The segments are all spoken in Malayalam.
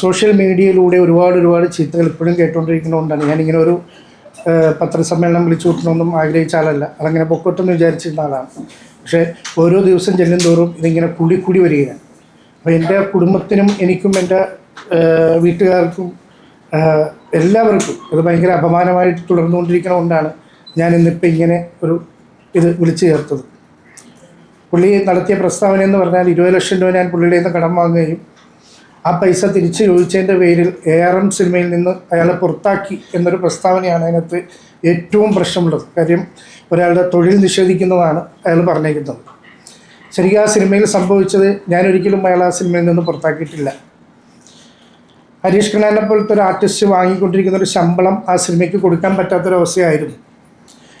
സോഷ്യൽ മീഡിയയിലൂടെ ഒരുപാട് ഒരുപാട് ചീത്തകൾ ഇപ്പോഴും കേട്ടുകൊണ്ടിരിക്കുന്നതുകൊണ്ടാണ്. ഞാനിങ്ങനെ ഒരു പത്രസമ്മേളനം വിളിച്ചു കൂട്ടണമെന്നും ആഗ്രഹിച്ച ആളല്ല. അതങ്ങനെ പൊക്കോട്ടെന്ന് വിചാരിച്ചിരുന്ന ആളാണ്. പക്ഷേ ഓരോ ദിവസം ചെല്ലും തോറും ഇതിങ്ങനെ കൂടി വരികയാണ്. അപ്പോൾ എന്റെ കുടുംബത്തിനും എനിക്കും എന്റെ വീട്ടുകാർക്കും എല്ലാവർക്കും ഇത് ഭയങ്കര അപമാനമായിട്ട് തുടർന്നുകൊണ്ടിരിക്കണതുകൊണ്ടാണ് ഞാൻ ഇന്നിപ്പോൾ ഇങ്ങനെ ഒരു ഇത് വിളിച്ചു ചേർത്തത്. പുള്ളി നടത്തിയ പ്രസ്താവന എന്ന് പറഞ്ഞാൽ ഇരുപത് ലക്ഷം രൂപ ഞാൻ പുള്ളിയുടെ നിന്ന് കടം വാങ്ങുകയും ആ പൈസ തിരിച്ചു ചോദിച്ചതിന്റെ പേരിൽ എ ആർ എം സിനിമയിൽ നിന്ന് അയാളെ പുറത്താക്കി എന്നൊരു പ്രസ്താവനയാണ് അതിനകത്ത് ഏറ്റവും പ്രശ്നമുള്ളത്. കാര്യം ഒരാളുടെ തൊഴിൽ നിഷേധിക്കുന്നതാണ് അയാൾ പറഞ്ഞേക്കുന്നത് ശരിക്കും ആ സിനിമയിൽ സംഭവിച്ചത് ഞാനൊരിക്കലും അയാൾ ആ സിനിമയിൽ നിന്ന് പുറത്താക്കിയിട്ടില്ല. ഹരീഷ് കണ്ണാനെ പോലത്തെ ഒരു ആർട്ടിസ്റ്റ് വാങ്ങിക്കൊണ്ടിരിക്കുന്ന ഒരു ശമ്പളം ആ സിനിമയ്ക്ക് കൊടുക്കാൻ പറ്റാത്തൊരവസ്ഥയായിരുന്നു.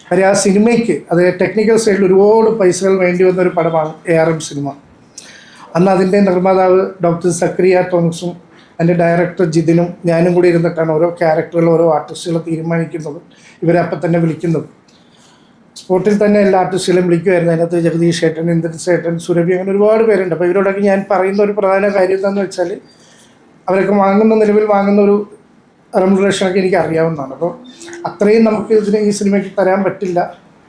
കാര്യം ആ സിനിമയ്ക്ക് അത് ടെക്നിക്കൽ സൈഡിൽ ഒരുപാട് പൈസകൾ വേണ്ടി വന്ന ഒരു പടമാണ് എ ആർ എം സിനിമ. അന്ന് അതിന്റെ നിർമ്മാതാവ് ഡോക്ടർ സക്രിയ തോമസും അതിന്റെ ഡയറക്ടർ ജിതിനും ഞാനും കൂടി ഇരുന്നിട്ടാണ് ഓരോ ക്യാരക്ടറുകൾ ഓരോ ആർട്ടിസ്റ്റുകളെ തീരുമാനിക്കുന്നത്. ഇവരെ അപ്പം തന്നെ വിളിക്കുന്നത്. സ്പോട്ടിൽ തന്നെ എല്ലാ ആർട്ടിസ്റ്റുകളും വിളിക്കുമായിരുന്നു അതിനകത്ത് ജഗദീഷ് ഏട്ടൻ ഇന്ദ്രൻ ഏട്ടൻ സുരഭി അങ്ങനെ ഒരുപാട് പേരുണ്ട്. അപ്പോൾ ഇവരോടൊക്കെ ഞാൻ പറയുന്ന ഒരു പ്രധാന കാര്യം എന്താണെന്ന് വെച്ചാൽ അവരൊക്കെ വാങ്ങുന്ന നിലവിൽ വാങ്ങുന്ന ഒരു റെമുനറേഷനൊക്കെ എനിക്ക് അറിയാവുന്നതാണ് അപ്പോൾ അത്രയും നമുക്ക് ഇതിന് ഈ സിനിമയ്ക്ക് തരാൻ പറ്റില്ല.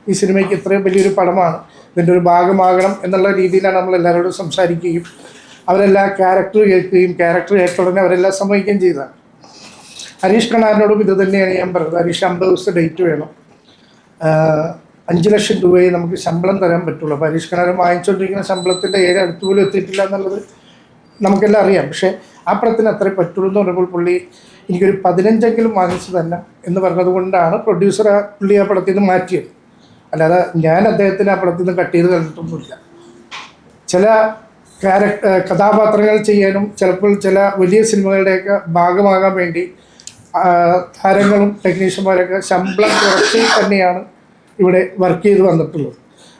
ഈ സിനിമയ്ക്ക് ഇത്രയും വലിയൊരു പടമാണ്. ഇതിന്റെ ഒരു ഭാഗമാകണം എന്നുള്ള രീതിയിലാണ് നമ്മൾ എല്ലാവരോടും സംസാരിക്കുകയും അവരെല്ലാം ക്യാരക്ടർ കേൾക്കുകയും ക്യാരക്ടർ കേട്ട ഉടനെ അവരെല്ലാം സമ്മതിക്കുകയും ചെയ്തതാണ്. ഹരീഷ് കണ്ണാറിനോടും ഇത് തന്നെയാണ് ഞാൻ പറഞ്ഞത്. ഹരീഷ് അമ്പത് ദിവസത്തെ ഡേറ്റ് വേണം. അഞ്ച് ലക്ഷം രൂപയെ നമുക്ക് ശമ്പളം തരാൻ പറ്റുള്ളൂ. അപ്പോൾ ഹരീഷ് കണ്ണാരൻ വാങ്ങിച്ചുകൊണ്ടിരിക്കുന്ന ശമ്പളത്തിന്റെ ഏഴ് അടുത്ത് പോലും എത്തിയിട്ടില്ല എന്നുള്ളത് നമുക്കെല്ലാം അറിയാം. പക്ഷേ ആ പടത്തിന് അത്രേ പറ്റുള്ളൂ എന്ന് പറയുമ്പോൾ പുള്ളി എനിക്കൊരു പതിനഞ്ചെങ്കിലും വാങ്ങിച്ചു തന്നെ എന്ന് പറഞ്ഞത് കൊണ്ടാണ് പ്രൊഡ്യൂസർ ആ പുള്ളി ആ പടത്തിൽ നിന്ന് മാറ്റിയത്. അല്ലാതെ ഞാൻ അദ്ദേഹത്തിന് ആ പടത്തിൽ നിന്ന് കട്ട് ചെയ്ത് കണ്ടിട്ടൊന്നുമില്ല ചില ക്യാരക്ടർ കഥാപാത്രങ്ങൾ ചെയ്യാനും ചിലപ്പോൾ ചില വലിയ സിനിമകളുടെയൊക്കെ ഭാഗമാകാൻ വേണ്ടി താരങ്ങളും ടെക്നീഷ്യന്മാരൊക്കെ ശമ്പളം കുറച്ച് തന്നെയാണ് ഇവിടെ വർക്ക് ചെയ്ത് വന്നിട്ടുള്ളത്.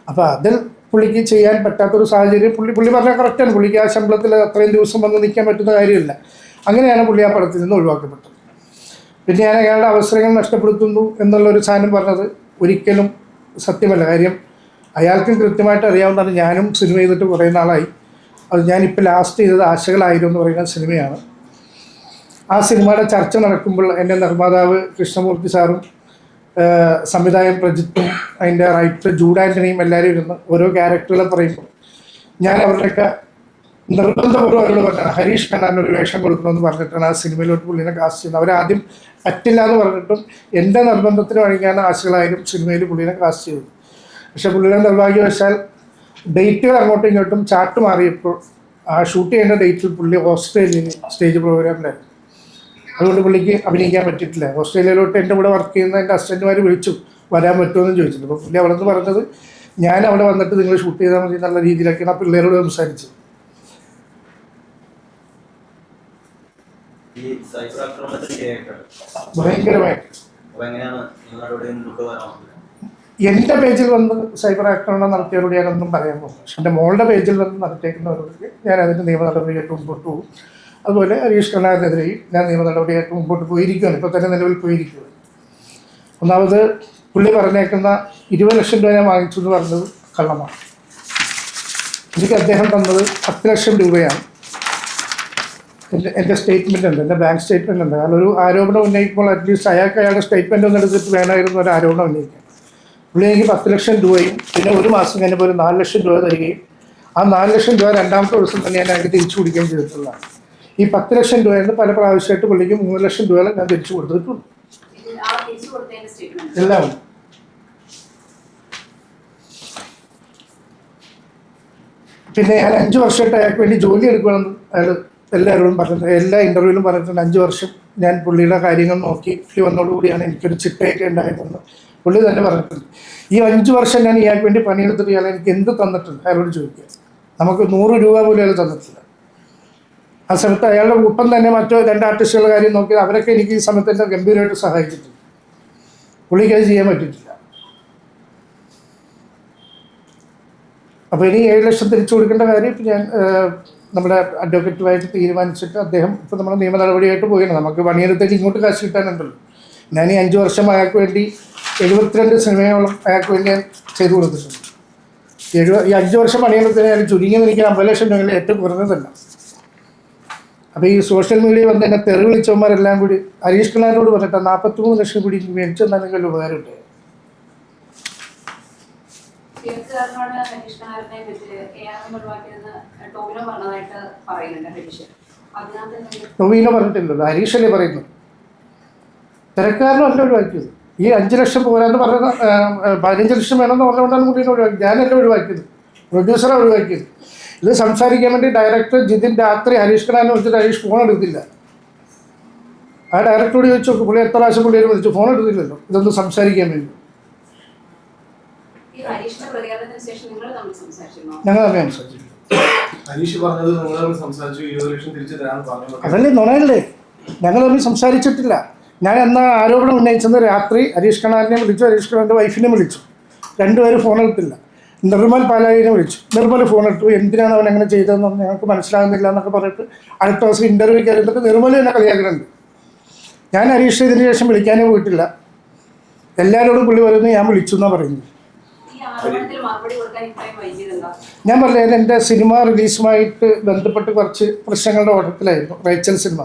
അപ്പോൾ അതിൽ പുള്ളിക്ക് ചെയ്യാൻ പറ്റാത്തൊരു സാഹചര്യം പുള്ളി പുള്ളി പറഞ്ഞാൽ കറക്റ്റാണ് പുള്ളിക്ക് ആ ശമ്പളത്തിൽ അത്രയും ദിവസം വന്ന് നിൽക്കാൻ പറ്റുന്ന കാര്യമില്ല. അങ്ങനെയാണ് പുള്ളി ആ പടത്തിൽ നിന്ന് ഒഴിവാക്കപ്പെട്ടത്. പിന്നെ ഞാൻ അയാളുടെ അവസരങ്ങൾ നഷ്ടപ്പെടുത്തുന്നു എന്നുള്ളൊരു സാധനം പറഞ്ഞത് ഒരിക്കലും സത്യമല്ല കാര്യം അയാൾക്കും കൃത്യമായിട്ട് അറിയാവുന്നതാണ്. ഞാനും സിനിമ ചെയ്തിട്ട് കുറേ നാളായി. അത് ഞാനിപ്പോൾ ലാസ്റ്റ് ചെയ്തത് ആശകളായിരുന്നു എന്ന് പറയുന്ന സിനിമയാണ് ആ സിനിമയുടെ ചർച്ച നടക്കുമ്പോൾ എന്റെ നിർമ്മാതാവ് കൃഷ്ണമൂർത്തി സാറും സംവിധായകൻ പ്രജിത്തും അതിന്റെ റൈറ്റർ ജൂഡ് ആന്റണിയും എല്ലാവരും ഇരുന്ന് ഓരോ ക്യാരക്ടറുകളെ പറയുമ്പോൾ ഞാൻ അവരുടെയൊക്കെ നിർബന്ധപൂർവം അവരോട് പറഞ്ഞാണ് ഹരീഷ് ഖന്നാൻ ഒരു വേഷം കൊടുക്കണമെന്ന് പറഞ്ഞിട്ടാണ് ആ സിനിമയിലോട്ട് പുള്ളിനെ കാസ്റ്റ് ചെയ്യുന്നത്. അവരാദ്യം പറ്റില്ല എന്ന് പറഞ്ഞിട്ടും എന്റെ നിർബന്ധത്തിന് വഴിക്കാണ് ആശകളായാലും സിനിമയിൽ പുള്ളിനെ കാസ്റ്റ് ചെയ്തത് പക്ഷെ പുള്ളിയുടെ നിർഭാഗ്യവശാൽ ഡേറ്റുകൾ അങ്ങോട്ടും ഇങ്ങോട്ടും ചാട്ട് മാറിയപ്പോൾ ആ ഷൂട്ട് ചെയ്യുന്ന ഡേറ്റിൽ പുള്ളി ഓസ്ട്രേലിയയിൽ സ്റ്റേജ് പ്രോഗ്രാമിലായിരുന്നു അതുകൊണ്ട് പുള്ളിക്ക് അഭിനയിക്കാൻ പറ്റിയിട്ടില്ല. ഓസ്ട്രേലിയയിലോട്ട് എന്റെ കൂടെ വർക്ക് ചെയ്യുന്ന എന്റെ അസിസ്റ്റന്റുമാർ വിളിച്ചു വരാൻ പറ്റുമെന്ന് ചോദിച്ചിട്ടുണ്ട്. അപ്പോൾ പുള്ളി അവിടെ നിന്ന് പറഞ്ഞത് ഞാൻ അവിടെ വന്നിട്ട് നിങ്ങൾ ഷൂട്ട് ചെയ്താൽ മതി എന്നുള്ള രീതിയിലൊക്കെയാണ് ആ പിള്ളേരോട് സംസാരിച്ചത്. ഈ സൈബർ ആക്രമണത്തിന് ഇരയായിട്ടുണ്ട് ഭയങ്കരമായിട്ട്. അപ്പൊ എങ്ങനെയാണ് നിങ്ങളുടെ മുന്നോട്ട് വരാൻ എന്റെ പേജിൽ വന്ന് സൈബർ ആക്രമണം നടത്തിയവരോട് ഞാനൊന്നും പറയാൻ പോകുന്നു പക്ഷെ എന്റെ മോളുടെ പേജിൽ വന്ന് നടത്തിയേക്കുന്നവരോട് ഞാൻ അതിന്റെ നിയമ നടപടിയായിട്ട് മുമ്പോട്ട് പോകും. അതുപോലെ ഹരീഷ് കണ്ണാറിനെതിരെയും ഞാൻ നിയമ നടപടിയായിട്ട് മുമ്പോട്ട് പോയിരിക്കുകയാണ്. ഇപ്പോൾ തന്നെ നിലവിൽ പോയിരിക്കുകയാണ്. ഒന്നാമത് പുള്ളി പറഞ്ഞേക്കുന്ന ഇരുപത് ലക്ഷം രൂപ ഞാൻ വാങ്ങിച്ചു എന്ന് പറഞ്ഞത് കള്ളമാണ്. എനിക്ക് അദ്ദേഹം തന്നത് പത്ത് ലക്ഷം രൂപയാണ്. എന്റെ എന്റെ സ്റ്റേറ്റ്മെന്റ് ഉണ്ട് എന്റെ ബാങ്ക് സ്റ്റേറ്റ്മെന്റ് ഉണ്ട്. കാരണം ഒരു ആരോപണം ഉന്നയിക്കുമ്പോൾ അറ്റ്ലീസ്റ്റ് അയാൾക്ക് അയാളുടെ സ്റ്റേറ്റ്മെന്റ് ഒന്ന് എടുത്തിട്ട് വേണമായിരുന്നു ഒരു ആരോപണം ഉന്നയിക്കാൻ. പുള്ളി എനിക്ക് പത്ത് ലക്ഷം രൂപയും പിന്നെ ഒരു മാസം കഴിഞ്ഞപ്പോൾ ഒരു നാല് ലക്ഷം രൂപ തരികയും ആ നാല് ലക്ഷം രൂപ രണ്ടാമത്തെ ദിവസം തന്നെ ഞാൻ അതിന് തിരിച്ചു കൊടുക്കുകയും ചെയ്തിട്ടുള്ളതാണ്. ഈ പത്ത് ലക്ഷം രൂപയെന്ന് പല പ്രാവശ്യമായിട്ട് പുള്ളിക്ക് മൂന്ന് ലക്ഷം രൂപ ഞാൻ തിരിച്ചു കൊടുത്തിട്ടുണ്ട്. എല്ലാം. പിന്നെ ഞാൻ അഞ്ച് വർഷമായിട്ട് അയാൾക്ക് വേണ്ടി ജോലി എടുക്കണമെന്ന് അയാൾ എല്ലാവരോടും പറഞ്ഞിട്ടുണ്ട് എല്ലാ ഇന്റർവ്യൂവിലും പറഞ്ഞിട്ടുണ്ട്. അഞ്ച് വർഷം ഞാൻ പുള്ളിയുടെ കാര്യങ്ങൾ നോക്കി പുള്ളി വന്നതോടുകൂടിയാണ് എനിക്കൊരു ചിട്ടയൊക്കെ ഉണ്ടായതെന്ന് പുള്ളി തന്നെ പറഞ്ഞിട്ടുണ്ട് ഈ അഞ്ച് വർഷം ഞാൻ ഇയാൾക്ക് വേണ്ടി പണിയെടുത്തിട്ട് ഇയാൾ എനിക്ക് എന്ത് തന്നിട്ടുണ്ട്? അയാളോട് ചോദിക്കുക. നമുക്ക് നൂറ് രൂപ പോലും അയാൾ തന്നിട്ടില്ല. ആ സമയത്ത് അയാളുടെ ഒപ്പം തന്നെ മറ്റോ രണ്ട് ആർട്ടിസ്റ്റുകളുടെ കാര്യം നോക്കി അവരൊക്കെ എനിക്ക് ഈ സമയത്ത് എന്നെ ഗംഭീരമായിട്ട് സഹായിച്ചിട്ടുണ്ട്. പുള്ളിക്ക് അത് ചെയ്യാൻ പറ്റിയിട്ടില്ല. അപ്പോൾ ഇനി ഏഴ് ലക്ഷം തിരിച്ചു കൊടുക്കേണ്ട കാര്യം ഞാൻ നമ്മുടെ അഡ്വക്കേറ്റുമായിട്ട് തീരുമാനിച്ചിട്ട് അദ്ദേഹം ഇപ്പോൾ നമ്മുടെ നിയമ നടപടിയായിട്ട് പോവുകയാണ്. നമുക്ക് പണിയെടുത്തേക്ക് ഇങ്ങോട്ട് കാശ് കിട്ടാനുണ്ടല്ലോ. ഞാൻ ഈ അഞ്ച് വർഷം അയാൾക്ക് വേണ്ടി എഴുപത്തിരണ്ട് സിനിമയോളം അയാൾക്ക് വേണ്ടി ഞാൻ ചെയ്തു കൊടുത്തിട്ടുണ്ട്. എഴുപ ഈ അഞ്ച് വർഷം പണിയെടുത്തതിന് ഞാൻ ചുരുങ്ങിയത് എനിക്ക് അമ്പത് ലക്ഷം രൂപയിൽ ഏറ്റവും കുറഞ്ഞതല്ല. അപ്പോൾ ഈ സോഷ്യൽ മീഡിയ വന്ന് എന്നെ തെറി വിളിച്ചവന്മാരെല്ലാം കൂടി ഹരീഷ് കുമാറിനോട് പറഞ്ഞിട്ട് നാൽപ്പത്തിമൂന്ന് ലക്ഷം കൂടി മേടിച്ചു തന്നെങ്കിൽ പറഞ്ഞതായിട്ട് പറയുന്നുണ്ട് ഹരീഷ്. നവീന പറഞ്ഞിട്ടില്ലല്ലോ ഹരീഷല്ലേ പറയുന്നു തിരക്കാരനല്ല ഒഴിവാക്കിയത്. ഈ അഞ്ച് ലക്ഷം പോരാന്ന് പറഞ്ഞ പതിനഞ്ച് ലക്ഷം വേണമെന്ന് പറഞ്ഞുകൊണ്ടാണ് മുടിയെ ഒഴിവാക്കി. ഞാനല്ല ഒഴിവാക്കിയത് പ്രൊഡ്യൂസറെ ഒഴിവാക്കിയത്. ഇത് സംസാരിക്കാൻ വേണ്ടി ഡയറക്ടർ ജിതിൻ രാത്രി ഹരീഷ് ഖാനെ വിളിച്ചിട്ട് ഹരീഷ് ഫോൺ എടുത്തില്ല. ആ ഡയറക്ടറോട് ചോദിച്ചു പുള്ളി എത്ര പ്രാവശ്യം പുള്ളിയെ വിളിച്ചു? ഫോൺ എടുത്തില്ലല്ലോ. ഇതൊന്ന് സംസാരിക്കാൻ വേണ്ടി ഈ ഹരീഷിന്റെ പ്രതികരണത്തിന് ശേഷം നിങ്ങൾ തമ്മിൽ സംസാരിച്ചിരുന്നോ ഞങ്ങൾ തമ്മിൽ സംസാരിച്ചു ഹരീഷ് പറഞ്ഞത് നിങ്ങൾ തമ്മിൽ സംസാരിച്ചു ഇരുപത് ലക്ഷം തിരിച്ചു തരാൻ പറഞ്ഞു അതല്ലേ നുണയല്ലേ? ഞങ്ങൾ തമ്മിൽ സംസാരിച്ചിട്ടില്ല. ഞാൻ എന്നാ ആരോപണം ഉന്നയിച്ചെന്ന് രാത്രി ഹരീഷ് കണാലിനെ വിളിച്ചു ഹരീഷ് കണാലിന്റെ വൈഫിനെ വിളിച്ചു. രണ്ടുപേരും ഫോൺ എടുത്തില്ല. നിർമ്മൽ പാലായിനെ വിളിച്ചു. നിർമ്മൽ ഫോൺ എടുത്തു. എന്തിനാണ് അവൻ അങ്ങനെ ചെയ്തതെന്ന് ഞങ്ങൾക്ക് മനസ്സിലാകുന്നില്ല എന്നൊക്കെ പറഞ്ഞിട്ട് അടുത്ത ദിവസം ഇന്റർവ്യൂ കയറിയിട്ട് നിർമ്മൽ എന്നെ കളിയാക്കുന്നുണ്ട്. ഞാൻ ഹരീഷ് ഇതിന് ശേഷം വിളിക്കാനേ പോയിട്ടില്ല. എല്ലാവരോടും പുള്ളി പറയുന്നു ഞാൻ വിളിച്ചു എന്നാണ് പറയുന്നത്. ഞാൻ പറഞ്ഞത് എന്റെ സിനിമ റിലീസുമായിട്ട് ബന്ധപ്പെട്ട് കുറച്ച് പ്രശ്നങ്ങളുടെ ഓട്ടത്തിലായിരുന്നു റേച്ചൽ സിനിമ.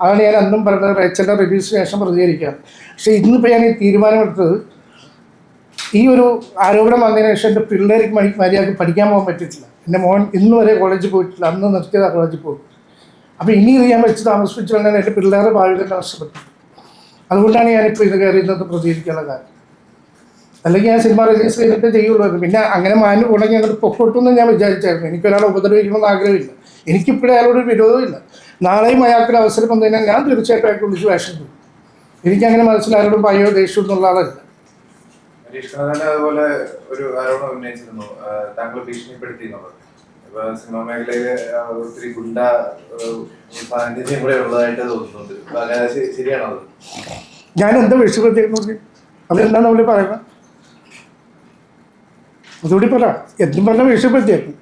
അതാണ് ഞാൻ അന്നും പറഞ്ഞത് റേച്ചലിന്റെ റിലീസിന് ശേഷം പ്രതികരിക്കാം പക്ഷേ ഇന്നിപ്പോൾ ഞാൻ ഈ തീരുമാനമെടുത്തത് ഈ ഒരു ആരോപണം വന്നതിന് ശേഷം എന്റെ പിള്ളേർക്ക് മണി മര്യാദയ്ക്ക് പഠിക്കാൻ പോകാൻ പറ്റിയിട്ടില്ല. എന്റെ മോൻ ഇന്ന് വരെ കോളേജിൽ പോയിട്ടില്ല അന്ന് നിർത്തിയതാണ് കോളേജിൽ പോകും അപ്പോൾ ഇനി ഇത് ഞാൻ വെച്ച് താമസിപ്പിച്ചു കഴിഞ്ഞാൽ എന്റെ പിള്ളേരുടെ ഭാവി തന്നെ നഷ്ടപ്പെട്ടു അതുകൊണ്ടാണ് ഞാനിപ്പോൾ ഇത് കയറി ഇന്നത്തെ പ്രതികരിക്കാനുള്ള കാരണം അല്ലെങ്കിൽ ഞാൻ സിനിമ റിലീസ് ചെയ്തിട്ട് ചെയ്യുള്ളൂ പിന്നെ അങ്ങനെ മാഞ്ഞു പോകണമെങ്കിൽ അങ്ങോട്ട് പൊക്കോട്ടെന്ന് ഞാൻ വിചാരിച്ചായിരുന്നു. എനിക്കൊരാളെ ഉപദ്രവിക്കണമെന്ന് ആഗ്രഹമില്ല. എനിക്കിപ്പോഴും അയാളോട് വിരോധമില്ല നാളെയും അയാൾക്കൊരു അവസരം വന്നു കഴിഞ്ഞാൽ ഞാൻ തീർച്ചയായിട്ടും അയാൾക്ക് വിളിച്ച് വേഷം ചെയ്യും എനിക്കങ്ങനെ മനസ്സിലാരോടും പയ്യോ ദേഷ്യം എന്നുള്ള ആളല്ല. അതുപോലെ ഒരു ആരോപണം ഉന്നയിച്ചിരുന്നു ആ, താങ്കൾ ഭീഷണിപ്പെടുത്തി എന്നുള്ളത് ഇപ്പൊ സിനിമാ മേഖലയിൽ ഒത്തിരി ഗുണ്ട ആ, സാന്നിധ്യം കൂടെ ഉള്ളതായിട്ട് തോന്നുന്നുണ്ട്. അപ്പൊ അങ്ങനെ ശരിയാണോ ഞാൻ എന്താ വിഷയപ്പെടുത്തിയെന്ന് അവരെന്താണ് നമ്മൾ പറയുന്നത്? അതുകൂടി പറ. എന്തും പറഞ്ഞ വിഷയപ്പെടുത്തിയായിരുന്നു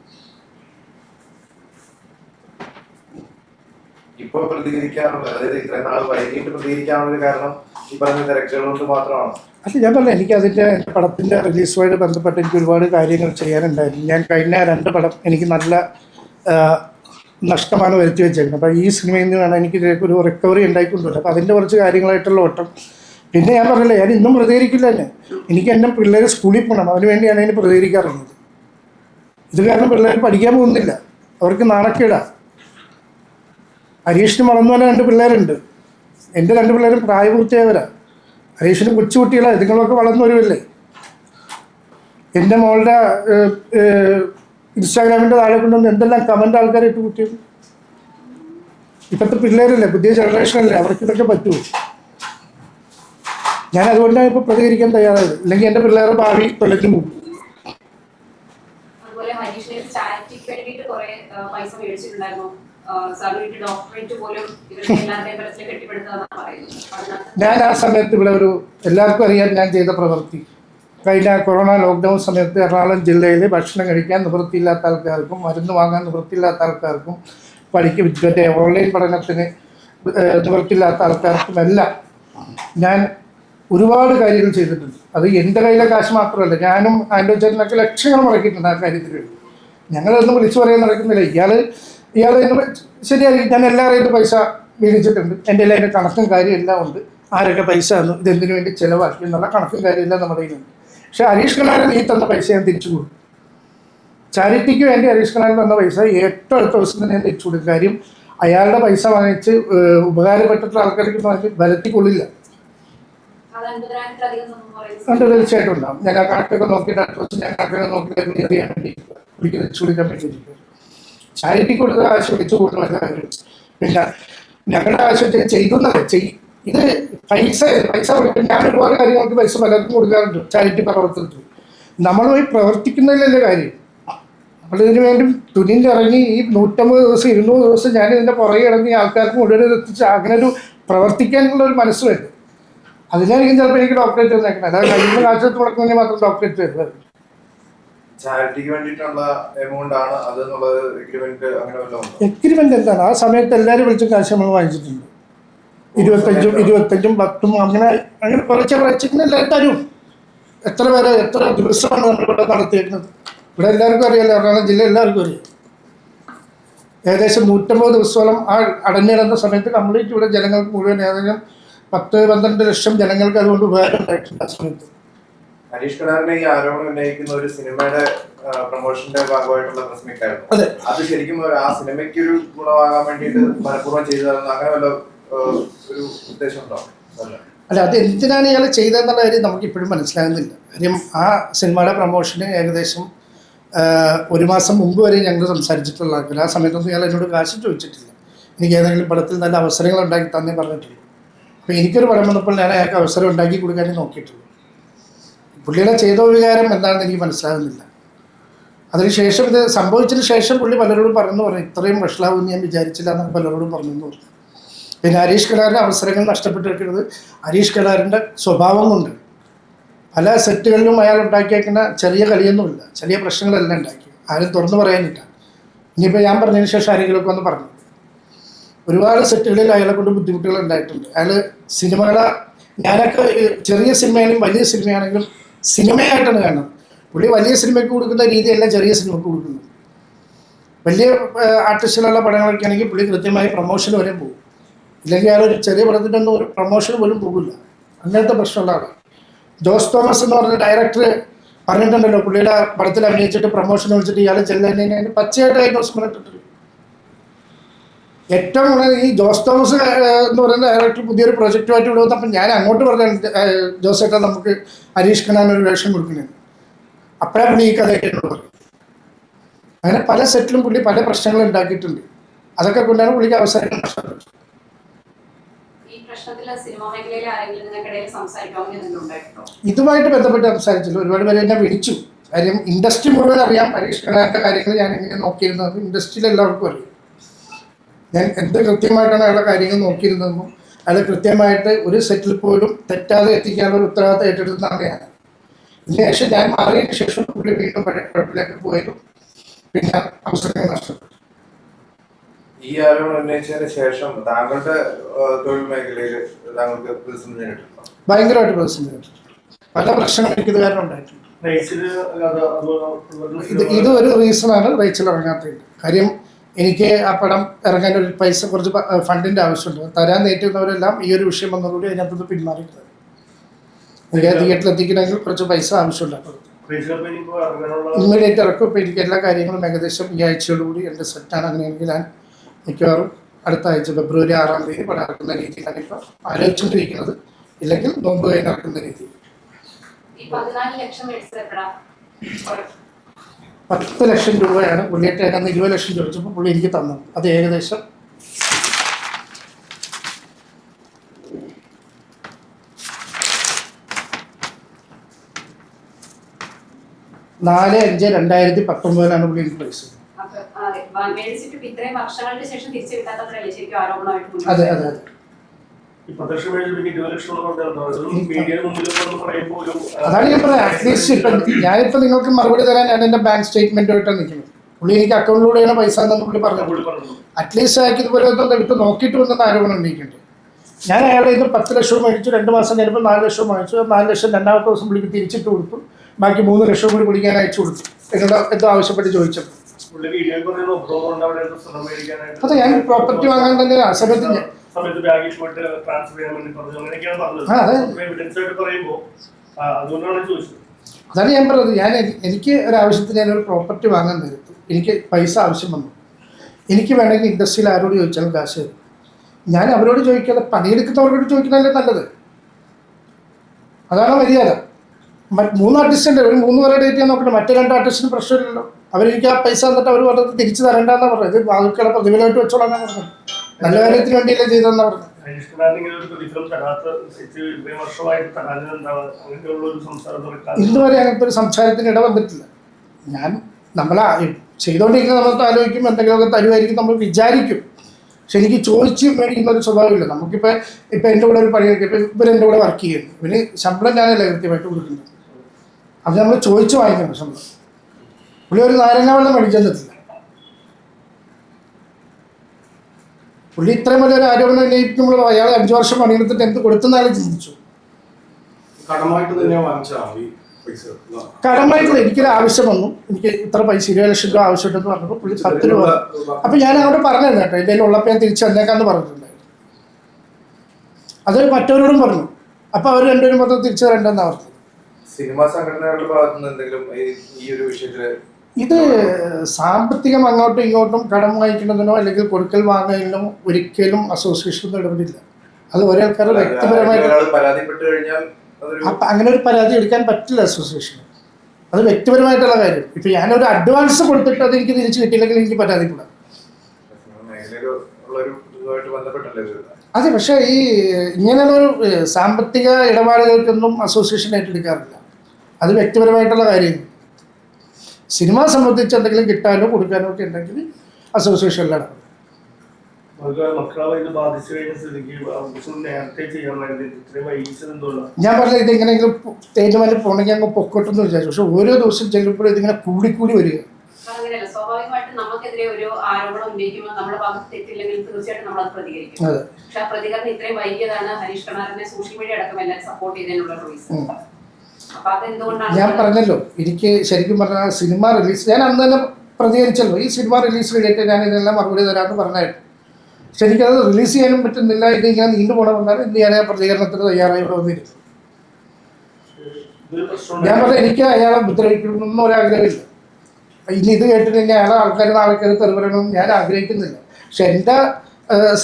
ഇപ്പൊ പ്രതികരിക്കാനുള്ള അതായത് ഇത്രയും നാൾ വൈകിട്ട് പ്രതികരിക്കാനുള്ള കാരണം ഈ പറഞ്ഞ തിരക്കുകൾ കൊണ്ട് മാത്രമാണോ. അല്ല ഞാൻ പറഞ്ഞു എനിക്ക് അതിന്റെ പടത്തിന്റെ റിലീസുമായിട്ട് ബന്ധപ്പെട്ട് എനിക്ക് ഒരുപാട് കാര്യങ്ങൾ ചെയ്യാനുണ്ടായിരുന്നു. ഞാൻ കഴിഞ്ഞ രണ്ട് പടം എനിക്ക് നല്ല നഷ്ടമാണ് വരുത്തി വെച്ചേക്കുന്നത്. അപ്പോൾ ഈ സിനിമയിൽ നിന്നാണ് എനിക്ക് ഒരു റിക്കവറി ഉണ്ടായിക്കൊണ്ടുവരുന്നത് അപ്പോൾ അതിന്റെ കുറച്ച് കാര്യങ്ങളായിട്ടുള്ള ഓട്ടം പിന്നെ ഞാൻ പറഞ്ഞില്ല ഞാൻ ഇന്നും പ്രതികരിക്കില്ല തന്നെ എനിക്ക് എന്റെ പിള്ളേർ സ്കൂളിൽ പോകണം അതിന് വേണ്ടിയാണ് അതിന് പ്രതികരിക്കാറുള്ളത്. ഇത് കാരണം പിള്ളേർ പഠിക്കാൻ പോകുന്നില്ല അവർക്ക് നാണക്കേടാ. ഹരീഷിന് വളർന്നു പോലെ രണ്ട് പിള്ളേരുണ്ട്. എന്റെ രണ്ട് പിള്ളേരും പ്രായപൂർത്തിയായവരാ. ഹരീഷിന് കൊച്ചുകുട്ടികളാണ് ഇതുങ്ങളൊക്കെ വളർന്നു വരുമല്ലേ എന്റെ മോളുടെ ഇൻസ്റ്റാഗ്രാമിന്റെ താഴെ കൊണ്ടുവന്ന് എന്തെല്ലാം കമന്റ് ആൾക്കാരെ ഇട്ട് കുട്ടിയും ഇപ്പോഴത്തെ പിള്ളേരല്ലേ പുതിയ ജനറേഷനല്ലേ അവർക്ക് ഇതൊക്കെ പറ്റുമോ? ഞാൻ അതുകൊണ്ടാണ് ഇപ്പോൾ പ്രതികരിക്കാൻ തയ്യാറായത്. ഇല്ലെങ്കിൽ എന്റെ പിള്ളേരുടെ ഭാവി തൊലക്കും പോകും. ഞാൻ ആ സമയത്ത് ഇവിടെ ഒരു എല്ലാവർക്കും അറിയാൻ ഞാൻ ചെയ്ത പ്രവൃത്തി. കഴിഞ്ഞ കൊറോണ ലോക്ക്ഡൗൺ സമയത്ത് എറണാകുളം ജില്ലയിൽ ഭക്ഷണം കഴിക്കാൻ നിവൃത്തിയില്ലാത്ത ആൾക്കാർക്കും മരുന്ന് വാങ്ങാൻ നിവൃത്തിയില്ലാത്ത ആൾക്കാർക്കും പഠിക്ക് മറ്റേ ഓൺലൈൻ പഠനത്തിന് നിവൃത്തിയില്ലാത്ത ആൾക്കാർക്കും എല്ലാം ഞാൻ ഒരുപാട് കാര്യങ്ങൾ ചെയ്തിട്ടുണ്ട്. അത് എന്റെ കയ്യിലെ കാശ് മാത്രമല്ല ഞാനും ആൻഡോ ചേട്ടനൊക്കെ ലക്ഷങ്ങൾ മുടക്കിയിട്ടുണ്ട് ആ കാര്യത്തിൽ ഞങ്ങളൊന്നും വിളിച്ചു പറയാൻ നടക്കുന്നില്ല. ഇയാൾ ഇയാൾ ശരിയായിരിക്കും. ഞാൻ എല്ലാവരെയും പൈസ വീതിച്ചിട്ടുണ്ട് എന്റെ എല്ലാം എന്റെ കണക്കും കാര്യം എല്ലാം ഉണ്ട്. ആരൊക്കെ പൈസ തന്നു ഇതെന്തിനു വേണ്ടി ചിലവാക്കി എന്നുള്ള കണക്കും കാര്യം എല്ലാം നമ്മുടെ കയ്യിലുണ്ട്. പക്ഷേ ഹരീഷ് കണാരൻ നീ തന്ന പൈസ ഞാൻ തിരിച്ചു കൊടുക്കും. ചാരിറ്റിക്ക് വേണ്ടി ഹരീഷ് കണാരൻ തന്ന പൈസ ഏറ്റവും അടുത്ത ദിവസം തന്നെ ഞാൻ തിരിച്ചു കൊടുക്കും. കാര്യം അയാളുടെ പൈസ വാങ്ങിച്ച് ഉപകാരപ്പെട്ടിട്ടുള്ള ആൾക്കാർക്ക് വാങ്ങി ബലത്തിൽ അത് അൻപതിനായിരത്തിലധികം സംഭവം പറയുന്നത് ഉണ്ട് തീർച്ചയായിട്ടും ഉണ്ടാവും ഞാൻ ആ കണക്കൊക്കെ നോക്കിയിട്ട് അടുത്ത ഞാൻ കണക്കൊക്കെ നോക്കിയിട്ട് കൊടുക്കാൻ വേണ്ടി ഇരിക്കും. ചാരിറ്റി കൊടുത്ത കൂടുന്ന കാര്യം പിന്നെ ഞങ്ങളുടെ ആശുപത്രി ചെയ്യുന്നത് ചെയ് ഇത് പൈസ പൈസ കൊടുക്കും ഞാൻ ഒരുപാട് കാര്യങ്ങൾക്ക് പൈസ പലർക്കും കൊടുക്കാറുണ്ട്. ചാരിറ്റി പ്രവർത്തനത്തിൽ. നമ്മൾ പോയി പ്രവർത്തിക്കുന്നതിലല്ലേ കാര്യം? നമ്മളിതിനു വേണ്ടി ഇറങ്ങി ഈ നൂറ്റമ്പത് ദിവസം ഇരുന്നൂറ് ദിവസം ഞാൻ ഇതിന്റെ പുറകെ ഇറങ്ങി ആൾക്കാർക്ക് മുഴുവൻ എത്തിച്ച് അങ്ങനെ ഒരു പ്രവർത്തിക്കാനുള്ള ഒരു മനസ്സ് വേണ്ട അതിനായിരിക്കും ചിലപ്പോൾ എനിക്ക് ഡോക്ടറേറ്റ് വന്നേക്കുന്നത് അതായത് കഴിയുമ്പോൾ കാശത്ത് തുടക്കുന്നതിന് മാത്രം ഡോക്ടറേറ്റ് വരുന്നത് ചാരിറ്റിക്ക് വേണ്ടിയിട്ടുള്ള എമൗണ്ട് ആണ് അത് എന്നുള്ളത് എഗ്രിമെന്റ് അങ്ങനെ വല്ലതും എന്താണ്? ആ സമയത്ത് എല്ലാവരും വിളിച്ചും കാശ് നമ്മൾ വാങ്ങിച്ചിട്ടുണ്ട്. ഇരുപത്തഞ്ചും ഇരുപത്തഞ്ചും പത്തും അങ്ങനെ അങ്ങനെ കുറച്ച് കുറച്ചിട്ട് എല്ലാവരും തരും. എത്ര പേരെ എത്ര ദിവസമാണ് നമ്മൾ ഇവിടെ നടത്തിയിരുന്നത്? ഇവിടെ എല്ലാവർക്കും അറിയാമല്ലോ എറണാകുളം ജില്ല എല്ലാവർക്കും അറിയാം. ഏകദേശം നൂറ്റമ്പത് ദിവസത്തോളം ആ അടഞ്ഞിടുന്ന സമയത്ത് കംപ്ലീറ്റ് ഇവിടെ ജനങ്ങൾക്ക് മുഴുവൻ ഏകദേശം പത്ത് പന്ത്രണ്ട് ലക്ഷം ജനങ്ങൾക്ക് അതുകൊണ്ട് ഉപകാരം ഉണ്ടായിട്ടുണ്ട് ആ സമയത്ത് ഹരീഷ് കടാറിന്റെ ഈ ആരോപണം ഉന്നയിക്കുന്ന ഒരു സിനിമയുടെ പ്രൊമോഷന്റെ ഭാഗമായിട്ടുള്ള പ്രസ് അതെ. അത് ശരിക്കും ആ സിനിമയ്ക്ക് ഒരു ഗുണമാകാൻ വേണ്ടിയിട്ട് മനഃപൂർവം ചെയ്തതെന്ന് അങ്ങനെ വല്ല ഒരു ഉദ്ദേശം ഉണ്ടോ അല്ല അത് എന്തിനാണ് ഇയാൾ ചെയ്തതെന്നുള്ള കാര്യം നമുക്ക് ഇപ്പോഴും മനസ്സിലാകുന്നില്ല. കാര്യം ആ സിനിമയുടെ പ്രൊമോഷന് ഏകദേശം ഒരു മാസം മുമ്പ് വരെ ഞങ്ങൾ സംസാരിച്ചിട്ടുള്ള ആ സമയത്തൊന്നും ഇയാൾ എന്നോട് കാശ് ചോദിച്ചിട്ടില്ല. എനിക്ക് ഏതെങ്കിലും പടത്തിൽ നല്ല അവസരങ്ങൾ ഉണ്ടാക്കി തന്നെ പറഞ്ഞിട്ടില്ല. അപ്പോൾ എനിക്കൊരു പടം വന്നപ്പോൾ ഞാൻ അയാൾക്ക് അവസരം ഉണ്ടാക്കി കൊടുക്കാനേ നോക്കിയിട്ടുള്ളൂ പുള്ളിയുടെ ചെയ്തോ വികാരം എന്താണെന്ന് എനിക്ക് മനസ്സിലാകുന്നില്ല. അതിനുശേഷം ഇത് സംഭവിച്ചതിന് ശേഷം പുള്ളി പലരോടും പറഞ്ഞു പറഞ്ഞു ഇത്രയും വഷളാവുമെന്ന് ഞാൻ വിചാരിച്ചില്ല എന്നൊക്കെ പലരോടും പറഞ്ഞു എന്ന് പറഞ്ഞു. പിന്നെ ഹരീഷ് കലാറിന്റെ അവസരങ്ങൾ നഷ്ടപ്പെട്ടിരിക്കുന്നത് ഹരീഷ് കലാറിന്റെ സ്വഭാവം കൊണ്ട് പല സെറ്റുകളിലും അയാൾ ഉണ്ടാക്കിയേക്കുന്ന ചെറിയ കളിയൊന്നുമില്ല. ചെറിയ പ്രശ്നങ്ങളെല്ലാം ഉണ്ടാക്കി. ആരും തുറന്നു പറയാനില്ല. ഇനിയിപ്പോൾ ഞാൻ പറഞ്ഞതിന് ശേഷം ആരെങ്കിലുമൊക്കെ ഒന്ന് പറഞ്ഞു. ഒരുപാട് സെറ്റുകളിൽ അയാളെ കൊണ്ട് ബുദ്ധിമുട്ടുകൾ ഉണ്ടായിട്ടുണ്ട്. അയാൾ സിനിമകളെ ഞാനൊക്കെ ചെറിയ സിനിമയാണെങ്കിലും വലിയ സിനിമയാണെങ്കിലും സിനിമയായിട്ടാണ് കാണുന്നത്. പുള്ളി വലിയ സിനിമയ്ക്ക് കൊടുക്കുന്ന രീതിയല്ല ചെറിയ സിനിമയ്ക്ക് കൊടുക്കുന്നത്. വലിയ ആർട്ടിസ്റ്റുകളുള്ള പടങ്ങളൊക്കെ ആണെങ്കിൽ പുള്ളി കൃത്യമായി പ്രൊമോഷൻ വരെ പോകും. ഇല്ലെങ്കിൽ അയാൾ ഒരു ചെറിയ പടത്തിന്റെ ഒന്നും ഒരു പ്രൊമോഷൻ പോലും പോകില്ല. അങ്ങനത്തെ പ്രശ്നമുള്ള ആളാണ്. ജോസ് തോമസ് എന്ന് പറഞ്ഞ ഡയറക്ടർ പറഞ്ഞിട്ടുണ്ടല്ലോ പുള്ളിയുടെ പടത്തിൽ അഭിനയിച്ചിട്ട് പ്രൊമോഷൻ വിളിച്ചിട്ട് ഇയാൾ ചെല്ലുന്നതിന് പച്ചയായിട്ട് അന്വേഷണം ഇട്ടിട്ടുണ്ട് ഏറ്റവും കൂടുതൽ ഈ ജോസ് തോമസ് എന്ന് പറയുന്ന ഡയറക്ടർ പുതിയൊരു പ്രൊജക്റ്റുമായിട്ട് ഇവിടെ വന്നപ്പോൾ ഞാൻ അങ്ങോട്ട് പറഞ്ഞു ജോസ് ഏട്ടാ നമുക്ക് ഹരീഷ് ഖനാൻ ഒരു വേഷം കൊടുക്കുന്നത് അപ്പോഴാണ് പുള്ളി ഈ കഥ എന്നോട് പറഞ്ഞു അങ്ങനെ പല സെറ്റിലും പുള്ളി പല പ്രശ്നങ്ങൾ ഉണ്ടാക്കിയിട്ടുണ്ട്. അതൊക്കെ കൊണ്ടാണ് പുള്ളിക്ക് അവസരം നഷ്ടപ്പെട്ടത് ഇതുമായിട്ട് ബന്ധപ്പെട്ട് സംസാരിച്ചില്ല. ഒരുപാട് പേര് എന്നെ വിളിച്ചു. കാര്യം ഇൻഡസ്ട്രി മുഴുവൻ അറിയാം. ഖനാന്റെ കാര്യങ്ങൾ ഞാൻ എങ്ങനെ നോക്കിയിരുന്നത്. ഇൻഡസ്ട്രിയിൽ എല്ലാവർക്കും അറിയാം. ഞാൻ എന്ത് കൃത്യമായിട്ടാണ് അയാളുടെ കാര്യങ്ങൾ നോക്കിയിരുന്നതെന്നും അയാൾ കൃത്യമായിട്ട് ഒരു സെറ്റിൽ പോലും തെറ്റാതെ എത്തിക്കാനുള്ള ഒരു ഉത്തരവാദിത്തം ഏറ്റെടുത്ത ആളെയാണ് ഇതിനുശേഷം ഞാൻ മാറിയതിന് ശേഷം പുള്ളി വീണ്ടും പഴയ കുഴപ്പത്തിലേക്ക് പോയതും പിന്നെ അവസരങ്ങൾ നഷ്ടപ്പെട്ടു. ഈ ആരോപണം ഉന്നയിച്ചതിന് ശേഷം താങ്കളുടെ തൊഴിൽ മേഖലയിൽ താങ്കൾക്ക് പ്രതിസന്ധി നേരിട്ടുണ്ടോ ഭയങ്കരമായിട്ട് പ്രതിസന്ധി പല പ്രശ്നങ്ങൾ എനിക്കിത് കാരണം ഉണ്ടായിട്ടുണ്ട്. ഇത് ഒരു റീസണാണ് റേച്ചിൽ ഇറങ്ങാത്തത്. കാര്യം എനിക്ക് ആ പടം ഇറങ്ങാൻ ഒരു പൈസ കുറച്ച് ഫണ്ടിന്റെ ആവശ്യമുണ്ട്. തരാൻ നേറ്റുന്നവരെല്ലാം ഈ ഒരു വിഷയം വന്നതോടെ അതിനകത്ത് പിന്മാറിയിട്ടുണ്ട്. തിയേറ്ററിൽ എത്തിക്കണമെങ്കിൽ കുറച്ച് പൈസ ആവശ്യമുണ്ട് ഇമ്മീഡിയറ്റ് ഇറക്കും. ഇപ്പോൾ എനിക്ക് എല്ലാ കാര്യങ്ങളും ഏകദേശം ഈ ആഴ്ചയോടുകൂടി എന്റെ സെറ്റാണ്. അങ്ങനെയെങ്കിൽ ഞാൻ മിക്കവാറും അടുത്ത ആഴ്ച ഫെബ്രുവരി ആറാം തീയതി പടം ഇറക്കുന്ന രീതിയിലാണ് ഇപ്പോൾ ആലോചിച്ചുകൊണ്ടിരിക്കുന്നത്. ഇല്ലെങ്കിൽ നോമ്പ് കഴിഞ്ഞ് ഇറക്കുന്ന ഈ പതിനാല് ലക്ഷം പത്ത് ലക്ഷം രൂപയാണ് പുള്ളിയിട്ട് അതിനകത്ത് ഇരുപത് ലക്ഷം ചോദിച്ചപ്പോൾ പുള്ളി എനിക്ക് തന്നു. അത് ഏകദേശം നാല് അഞ്ച് രണ്ടായിരത്തി പത്തൊമ്പതിലാണ് പുള്ളി എനിക്ക് പൈസ അതെ, അതെ അതെ. അതാണ് ഞാൻ പറഞ്ഞത്. അറ്റ്ലീസ്റ്റ് ഇപ്പം ഞാനിപ്പോൾ നിങ്ങൾക്ക് മറുപടി തരാൻ ഞാൻ എന്റെ ബാങ്ക് സ്റ്റേറ്റ്മെന്റുമായിട്ടാണ് നിൽക്കുന്നത്. പുള്ളി എനിക്ക് അക്കൗണ്ടിലൂടെയാണ് പൈസ എന്ന് പുള്ളി പറഞ്ഞു. അറ്റ്ലീസ്റ്റ് അയാൾക്ക് ഇതുപോലെ ഒന്ന് എടുത്ത് നോക്കിയിട്ട് വന്നെന്ന് ആരോപണം ഉന്നയിക്കുന്നുണ്ട് ഞാൻ അയാളെ ഇത് പത്ത് ലക്ഷം മേടിച്ചു രണ്ട് മാസം കഴിയുമ്പോൾ നാല് ലക്ഷം വാങ്ങിച്ചു നാല് ലക്ഷം രണ്ടാമത്തെ ദിവസം പുള്ളിക്ക് തിരിച്ചിട്ട് കൊടുത്തു. ബാക്കി മൂന്ന് ലക്ഷം കൂടി പുള്ളിക്കാൻ അയച്ചു കൊടുത്തു. എന്നോട് എന്തോ ആവശ്യപ്പെട്ട് ചോദിച്ചപ്പോൾ. മേടിക്കാനായിട്ട്. അതെ ഞാൻ പ്രോപ്പർട്ടി വാങ്ങാൻ തന്നെ ആ സമയത്ത് സമയത്ത് ബാഗേജ് പോയിട്ട് ട്രാൻസ്ഫർ ചെയ്യാൻ വേണ്ടി പറഞ്ഞു അങ്ങനെയൊക്കെയാണ് പറഞ്ഞത്. എവിഡൻസ് ആയിട്ട് പറയുമ്പോൾ അതുകൊണ്ടാണ് ചോദിച്ചത്. അതാണ് ഞാൻ പറഞ്ഞത്. ഞാൻ എനിക്ക് ഒരു ആവശ്യത്തിന് ഞാനൊരു പ്രോപ്പർട്ടി വാങ്ങാൻ നേരത്തു എനിക്ക് പൈസ ആവശ്യം വന്നു. എനിക്ക് വേണമെങ്കിൽ ഇൻഡസ്ട്രിയിൽ ആരോട് ചോദിച്ചാലും കാശ് തരും. ഞാൻ അവരോട് ചോദിക്കാതെ പണിയെടുക്കുന്നവരോട് ചോദിക്കുന്നതല്ലേ നല്ലത്? അതാണ് മര്യാദ. മൂന്ന് ആർട്ടിസ്റ്റിന്റെ ഒരു മൂന്ന് പേരെ ഡേറ്റ് നോക്കട്ടെ. മറ്റേ രണ്ട് ആർട്ടിസ്റ്റിന് പ്രശ്നമില്ലല്ലോ. അവരെനിക്ക് ആ പൈസ തന്നിട്ട് അവർ പറഞ്ഞത് തിരിച്ചു തരണ്ടെന്നാണ് പറഞ്ഞത്. ഇത് ബാക്കിയുള്ള പ്രതിഫലമായിട്ട് വെച്ചോളാം പറഞ്ഞത്. നല്ല കാര്യത്തിന് വേണ്ടിയല്ലേ ചെയ്തെന്ന് പറഞ്ഞു. ഇതുവരെ അങ്ങനത്തെ ഒരു സംസാരത്തിന് ഇട വന്നിട്ടില്ല. ഞാൻ നമ്മൾ ചെയ്തോണ്ടിരിക്കുന്ന നമ്മൾ ആലോചിക്കും എന്തെങ്കിലുമൊക്കെ തരുമായിരിക്കും നമ്മൾ വിചാരിക്കും. പക്ഷെ എനിക്ക് ചോദിച്ച് മേടിക്കുന്ന ഒരു സ്വഭാവമില്ല. നമുക്കിപ്പോൾ ഇപ്പൊ എന്റെ കൂടെ ഒരു പണിയൊക്കെ ഇപ്പം ഇവർ എന്റെ കൂടെ വർക്ക് ചെയ്യുന്നു. ഇവന് ശമ്പളം ഞാനല്ല കൃത്യമായിട്ട് കൊടുക്കുന്നത്. അത് നമ്മൾ ചോദിച്ച് വാങ്ങിക്കണം ശമ്പളം. പുള്ളി ഒരു നാരങ്ങ വെള്ളം മേടിക്കാൻ തന്നില്ല പുള്ളി ഇത്രയും വലിയൊരു ആരോപണം ഉന്നയിക്കുമ്പോൾ അയാൾ അഞ്ചു വർഷം പണിയെടുത്തിട്ട് എന്ത് കൊടുത്തെന്നാലും ചിന്തിച്ചു. കടമായിട്ട് കടമായിട്ടുള്ള എനിക്കൊരു ആവശ്യം വന്നു. എനിക്ക് ഇത്ര പൈസ ഇരുപത് ലക്ഷം രൂപ ആവശ്യമുണ്ടെന്ന് പറഞ്ഞപ്പോൾ പുള്ളി പത്ത് രൂപ. അപ്പം ഞാൻ അവിടെ പറഞ്ഞു കേട്ടോ എന്റെ ഉള്ളപ്പോൾ ഞാൻ തിരിച്ചു തന്നേക്കാന്ന് പറഞ്ഞിട്ടുണ്ടായിരുന്നു അത് മറ്റവരോടും പറഞ്ഞു. അപ്പോൾ അവർ രണ്ടുപേരും മൊത്തം തിരിച്ചു തരണ്ടെന്നാണ് പറഞ്ഞത്. സിനിമാ സംഘടനകളുടെ ഭാഗത്തുനിന്ന് എന്തെങ്കിലും ഈ- ഒരു വിഷയത്തിൽ ഇത് സാമ്പത്തികം അങ്ങോട്ടും ഇങ്ങോട്ടും കടം വാങ്ങിക്കുന്നതിനോ അല്ലെങ്കിൽ കൊടുക്കൽ വാങ്ങലിനോ ഒരിക്കലും അസോസിയേഷൻ ഇടപെടില്ല. അത് ഒരാൾക്കാർ വ്യക്തിപരമായിട്ട് അപ്പം അങ്ങനെ ഒരു പരാതി എടുക്കാൻ പറ്റില്ല അസോസിയേഷൻ അത് വ്യക്തിപരമായിട്ടുള്ള കാര്യം. ഇപ്പം ഞാനൊരു അഡ്വാൻസ് കൊടുത്തിട്ട് അത് എനിക്ക് തിരിച്ചു കിട്ടിയില്ലെങ്കിൽ എനിക്ക് പരാതിപ്പെടാം. അതെ പക്ഷേ ഈ ഇങ്ങനെയുള്ളൊരു സാമ്പത്തിക ഇടപാടുകൾക്കൊന്നും അസോസിയേഷൻ ഏറ്റെടുക്കാറില്ല. അത് വ്യക്തിപരമായിട്ടുള്ള കാര്യങ്ങൾ സിനിമ സംബന്ധിച്ച് എന്തെങ്കിലും കിട്ടാനോ കൊടുക്കാനോ ഒക്കെ ഉണ്ടെങ്കിൽ അസോസിയേഷനിലാണ്. ഞാൻ പറഞ്ഞത് ഇത് എങ്ങനെയെങ്കിലും പോണെങ്കിൽ പോകണമെങ്കിൽ അങ്ങ് പൊക്കോട്ടെന്ന് വിചാരിച്ചു. പക്ഷെ ഓരോ ദിവസം ചെല്ലുമ്പോഴും ഇതിങ്ങനെ കൂടിക്കൂടി വരിക. സ്വാഭാവികമായിട്ടും നമുക്കെതിരെ ഒരു ആരോപണം ഉന്നയിക്കുമ്പോൾ നമ്മുടെ ഭാഗത്ത് തെറ്റില്ലെങ്കിൽ തീർച്ചയായിട്ടും നമ്മൾ അത്. പ്രതികരിക്കും പക്ഷെ ആ പ്രതികരണം ഇത്രയും വൈകിയതാണ് ഹരീഷ് കണാറിനെ സോഷ്യൽ മീഡിയ അടക്കം എല്ലാവരും സപ്പോർട്ട് ചെയ്തതിനുള്ള റീസൺ ഞാൻ പറഞ്ഞല്ലോ എനിക്ക് ശരിക്കും പറഞ്ഞാൽ സിനിമ റിലീസ് ഞാൻ അന്ന് തന്നെ പ്രതികരിച്ചല്ലോ ഈ സിനിമ റിലീസ് കഴിഞ്ഞിട്ട് ഞാൻ ഇതിനെല്ലാം മറുപടി തരാമെന്ന് പറഞ്ഞായിരുന്നു ശരിക്കും അത് റിലീസ് ചെയ്യാനും പറ്റുന്നില്ല ഇത് ഇങ്ങനെ നീണ്ടു പോകണമെന്നാണ് എന്ത് ചെയ്യാൻ ഞാൻ പ്രതികരണത്തിന് തയ്യാറായി ഇവിടെ വന്നിരുന്നു ഞാൻ പറഞ്ഞ എനിക്ക് അയാളെ ഉപദ്രവിക്കണമെന്നൊന്നും ഒരാഗ്രഹമില്ല. ഇനി ഇത് കേട്ടിട്ട് ഇനി അയാളെ ആൾക്കാർ നാളെ കയറി തെരുവരണമെന്ന് ഞാൻ ആഗ്രഹിക്കുന്നില്ല. പക്ഷെ എന്റെ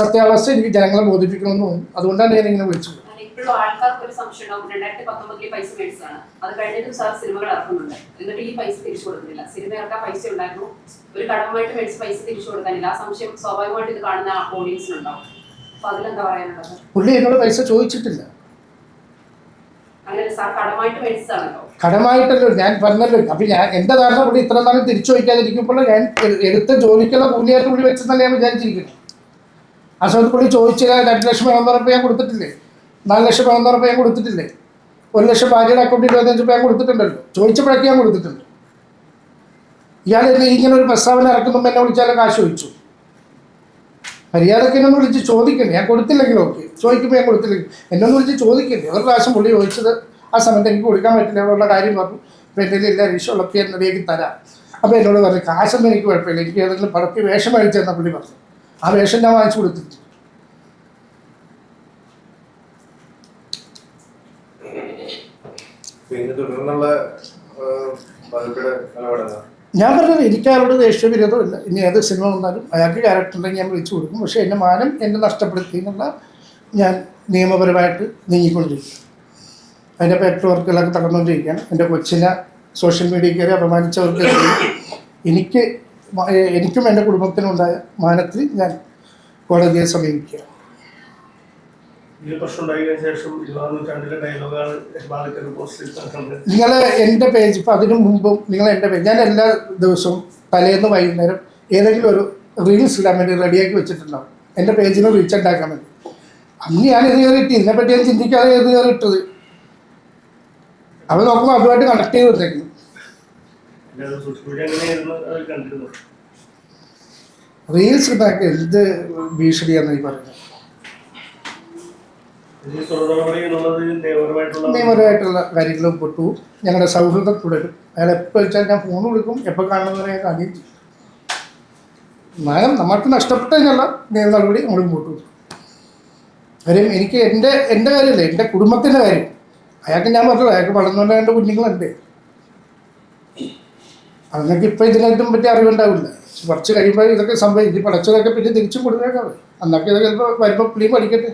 സത്യാവസ്ഥ എനിക്ക് ജനങ്ങളെ ബോധിപ്പിക്കണമെന്നും അതുകൊണ്ടാണ് ഞാൻ ഇങ്ങനെ വിളിച്ചത്. ഇപ്പോഴും ആൾക്കാർക്ക് ഒരു സംശയം ഉണ്ടാവും. രണ്ടായിരത്തി പത്തൊമ്പതിൽ പൈസ മേടിച്ചതാണ്. അത് കഴിഞ്ഞിട്ടും സാർ സിനിമകൾ ഇറക്കുന്നുണ്ട്. എന്നിട്ട് ഈ പൈസ തിരിച്ചു കൊടുക്കുന്നില്ല. സിനിമ ഇറക്കാൻ പൈസ ഉണ്ടായിരുന്നു. ഒരു കടമായിട്ട് മേടിച്ച പൈസ തിരിച്ചു കൊടുക്കാനില്ല. ആ സംശയം സ്വാഭാവികമായിട്ട് ഇത് കാണുന്ന ഓഡിയൻസിനുണ്ടാവും അപ്പൊ അതിലെന്താ പറയാനുള്ളത്? പുള്ളി എന്നോട് പൈസ ചോദിച്ചിട്ടില്ല. കടമായിട്ടല്ലോ ഞാൻ പറഞ്ഞല്ലോ. അപ്പൊ ഞാൻ എന്റെ ധാരണ പുള്ളി ഇത്ര നാളും തിരിച്ചു ചോദിക്കാതിരിക്കുമ്പോൾ ഞാൻ എടുത്ത് ജോലിക്കുള്ള കൂലിയായിട്ട് പുള്ളി വെച്ചെന്നല്ല ഞാൻ വിചാരിച്ചിരിക്കുന്നു ആ സമയത്ത് പുള്ളി ചോദിച്ചില്ല രണ്ട് ലക്ഷം ഞാൻ കൊടുത്തിട്ടില്ലേ? നാല് ലക്ഷം പതിനൊന്നര രൂപ ഞാൻ കൊടുത്തിട്ടില്ലേ? ഒരു ലക്ഷം ഭാര്യയുടെ അക്കൗണ്ടിൽ ഇരുപത്തഞ്ച് ഞാൻ കൊടുത്തിട്ടുണ്ടല്ലോ. ചോദിച്ചപ്പോഴൊക്കെ ഞാൻ കൊടുത്തിട്ടുണ്ട്. ഇയാൾ ഇങ്ങനെ ഒരു പ്രസ്താവന ഇറക്കുമ്പോൾ എന്നെ വിളിച്ചാലും കാശ് ചോദിച്ചു. മര്യാദയ്ക്ക് എന്നൊന്ന് വിളിച്ച് ചോദിക്കണ്ടേ? ഞാൻ കൊടുത്തില്ലെങ്കിൽ ഓക്കെ ചോദിക്കുമ്പോൾ ഞാൻ കൊടുത്തില്ലെങ്കിൽ എന്നൊന്ന് വിളിച്ച് ചോദിക്കണ്ടേ? ഒരു പ്രാവശ്യം പുള്ളി ചോദിച്ചത് ആ സമയത്ത് എനിക്ക് കൊടുക്കാൻ പറ്റില്ല ഉള്ള കാര്യം പറഞ്ഞു. അപ്പോൾ എന്റെ എല്ലാ വിഷയമുള്ളപ്പോൾ ഞാൻ തരാം. അപ്പോൾ എന്നോട് പറഞ്ഞു കാശൊന്നും എനിക്ക് കുഴപ്പമില്ല. എനിക്ക് ഏതെങ്കിലും പടക്കി വേഷം മേടിച്ചു തന്ന പുള്ളി പറഞ്ഞു. ആ വേഷം ഞാൻ വാങ്ങിച്ചു കൊടുത്തിട്ട് ഞാൻ പറഞ്ഞത് എനിക്ക് അയാളോട് ദേഷ്യവിരോധമില്ല ഇനി ഏത് സിനിമ വന്നാലും അയാൾക്ക് ക്യാരക്ടർ ഉണ്ടെങ്കിൽ ഞാൻ വിളിച്ചു കൊടുക്കും. പക്ഷേ എന്റെ മാനം എന്നെ നഷ്ടപ്പെടുത്തി എന്നുള്ള ഞാൻ നിയമപരമായിട്ട് നീങ്ങിക്കൊണ്ടിരിക്കും. അതിന്റെ പേപ്പർ വർക്കുകളൊക്കെ തകർന്നുകൊണ്ടിരിക്കുകയാണ് എന്റെ കൊച്ചിനെ സോഷ്യൽ മീഡിയ കയറി അപമാനിച്ചവർക്ക് എനിക്ക് എനിക്കും എന്റെ കുടുംബത്തിനുണ്ടായ മാനത്തിൽ ഞാൻ കോടതിയെ സമീപിക്കുക പ്രശ്നം ഉണ്ടായതിനു ശേഷം ഇരുപതാം നൂറ്റാണ്ടിലെ ഡയലോഗാണ് ബാലക്കർ പോസ്റ്റിൽ കണ്ടത് നിങ്ങൾ എന്റെ പേജ് ഇപ്പം അതിനു മുമ്പും നിങ്ങൾ എന്റെ പേജ് ഞാൻ എല്ലാ ദിവസവും തലേന്ന് വൈകുന്നേരം ഏതെങ്കിലും ഒരു റീൽസ് ഇടാൻ വേണ്ടി റെഡിയാക്കി വെച്ചിട്ടുണ്ടാവും. എന്റെ പേജിന് റീച്ച് ഉണ്ടാക്കാൻ വേണ്ടി. അന്ന് ഞാൻ ഇത് കയറിയിട്ട് ഇതിനെപ്പറ്റി ഞാൻ ചിന്തിക്കാതെ ഇത് കയറിയിട്ടത്. അവൾ നോക്കുമ്പോൾ അതുമായിട്ട് കണക്ട് ചെയ്ത് അങ്ങനെയായിരുന്നു റീൽസ് ഉണ്ടാക്കി എന്ത് ഭീഷണിയാണെന്ന് ഈ പറയുന്നത് ഇനി തുടർ നടപടി എന്നുള്ളത് നിയമപരമായിട്ടുള്ള കാര്യങ്ങളും പൊട്ടു. ഞങ്ങളുടെ സൗഹൃദം തുടരും. അയാൾ എപ്പോൾ വെച്ചാൽ ഞാൻ ഫോൺ വിളിക്കും. എപ്പോൾ കാണുന്നവരെ കാണുകയും ചെയ്യും എന്നാലും നമ്മൾക്ക് നഷ്ടപ്പെട്ടതിനുള്ള നിയമ നടപടി നമ്മൾ മുമ്പോട്ട് പോകും കാര്യം എനിക്ക് എന്റെ എന്റെ കാര്യമല്ലേ എന്റെ കുടുംബത്തിന്റെ കാര്യം. അയാൾക്ക് ഞാൻ പറഞ്ഞു അയാൾക്ക് വളർന്നുകൊണ്ട് രണ്ട് കുഞ്ഞുങ്ങളുണ്ട്. അതിനൊക്കെ ഇപ്പം ഇതിനായിട്ടും പറ്റി അറിവുണ്ടാവില്ല. കുറച്ച് കഴിയുമ്പോൾ ഇതൊക്കെ സംഭവിക്കും. പഠിച്ചതൊക്കെ പിന്നെ തിരിച്ചും കൊടുത്തേക്കാവേ അന്നൊക്കെ ഇതൊക്കെ വരുമ്പോൾ പുള്ളി പഠിക്കട്ടെ.